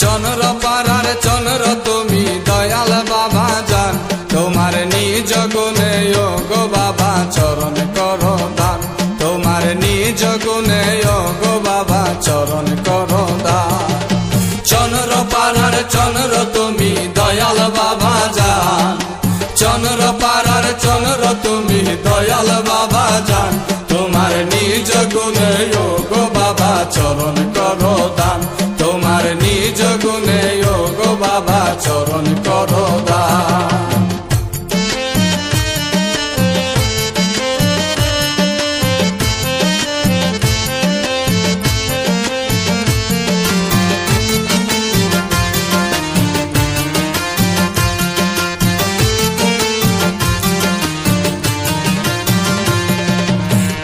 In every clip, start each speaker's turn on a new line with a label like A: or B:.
A: চন্দ্র পাড়ার, চন্দ্র তুমি দয়াল বাবা যান তোমার নিজ গুণে গো বাবা, চরণ করো দান। তোমার নিজ গুণে গো বাবা, চরণ করো দান। চন্দ্র পাড়ার, চন্দ্র তুমি দয়াল বাবা যান চন্দ্র পাড়ার, চন্দ্র তুমি দয়াল বাবা যান তোমার নিজ গুণে গো বাবা, চরণ চরণ করো দান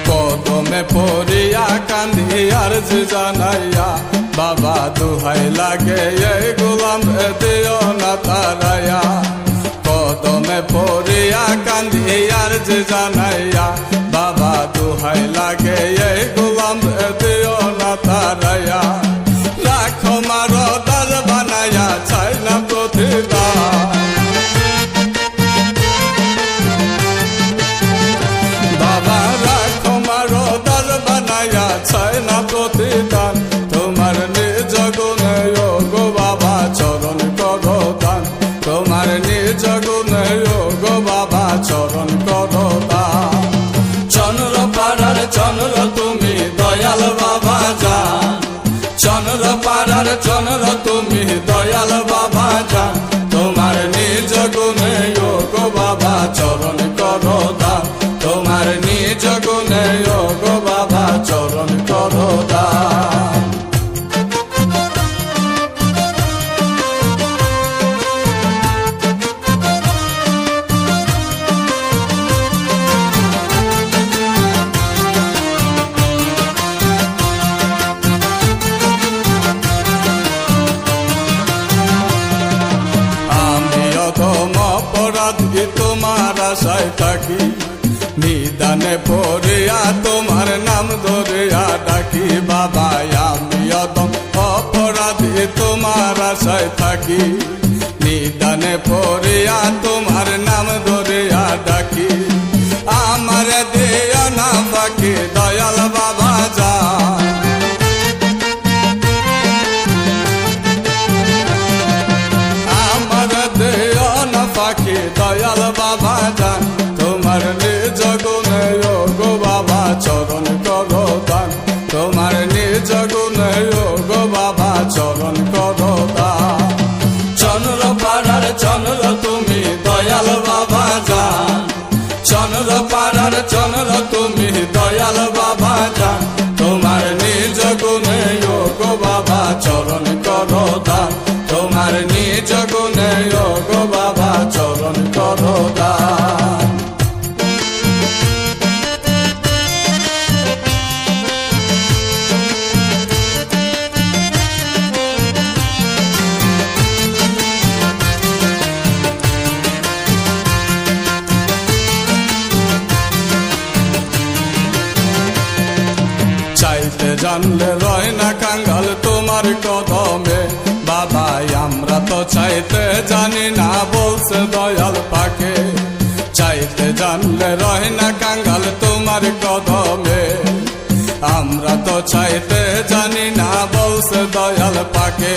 A: কদমে পড়িয়া কান্দি আর জানাইয়া বাবা দুহাই লাগে, এই গোলাম দিও না তারায়া। কদমে পড়িয়া কান্দি আর জানাইয়া। বাবা দুহাই লাগে, এই গোলাম দিও না তারায়া। গুণে গো বাবা চরণ করো দান আমি অধম অপরাধী তোমার আশায় থাকি। নিদানে পড়িয়া তোমার নাম ধরিয়া ডাকি, বাবা, আমি অধম অপরাধী, তোমার আশায় থাকি। নিদানে পড়িয়া তোমার নাম ধরিয়া ডাকি, আমার দেয় না বাকি দয়াল বাবা, যা। আমার দেয় না পাখি, দয়াল বাবা যান তোমার নিজ গুণে গো বাবা, চরণ করতা চন্দ্র পাড়ার, চন্দ্র তুমি দয়াল বাবা যান চন্দ্র পাড়ার, চন্দ্র তুমি দয়াল বাবা জানলে রয় না কাঙ্গাল তোমার কদমে। বাবা আমরা তো চাইতে জানি না, বলছে দয়াল পাকে। চাইতে জানলে রয় না কাঙ্গাল তোমার কদমে। আমরা তো চাইতে জানি না, বলছে দয়াল পাকে।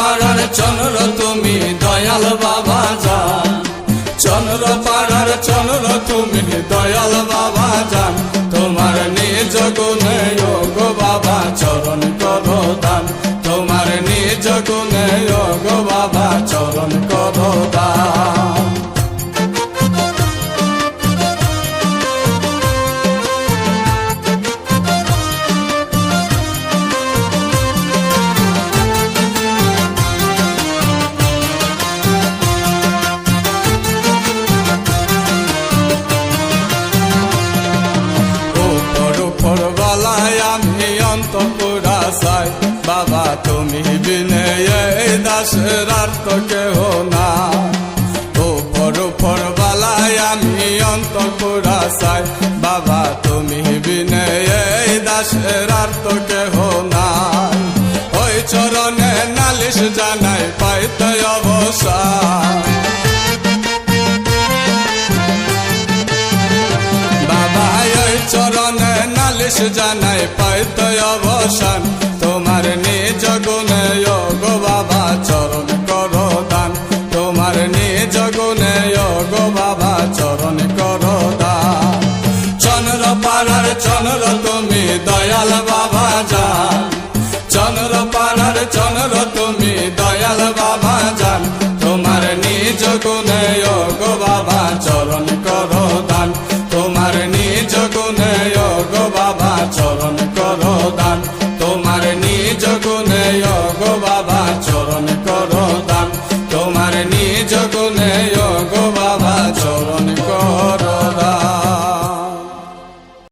A: পাড়ার চন্দ্র, তুমি দয়াল বাবা যান চন্দ্র, পাড়ার চন্দ্র, তুমি দয়াল বাবা যান। তোমার নিজ গুণে অন্তপুরা চাই। বাবা, তুমি এই দাসের কেহ না বালায় আমি অন্তপুরা চাই। বাবা, তুমি বিনে এই দাসের কেহ নাই। ওই চরণে নালিশ জানাই, পাইতে অবসান বাবা ওই চরণে নালিশ জানাই নাই পাই তয় অবসান তোমার নিজ গুণে যোগ বাবা চরণ কর দান। তোমার নিজ গুণে যোগ বাবা চরণ কর দান। চন্দ্র পাড়ার চন্দ্র, তুমি দয়াল বাবা যান। চন্দ্র পাড়ার চন্দ্র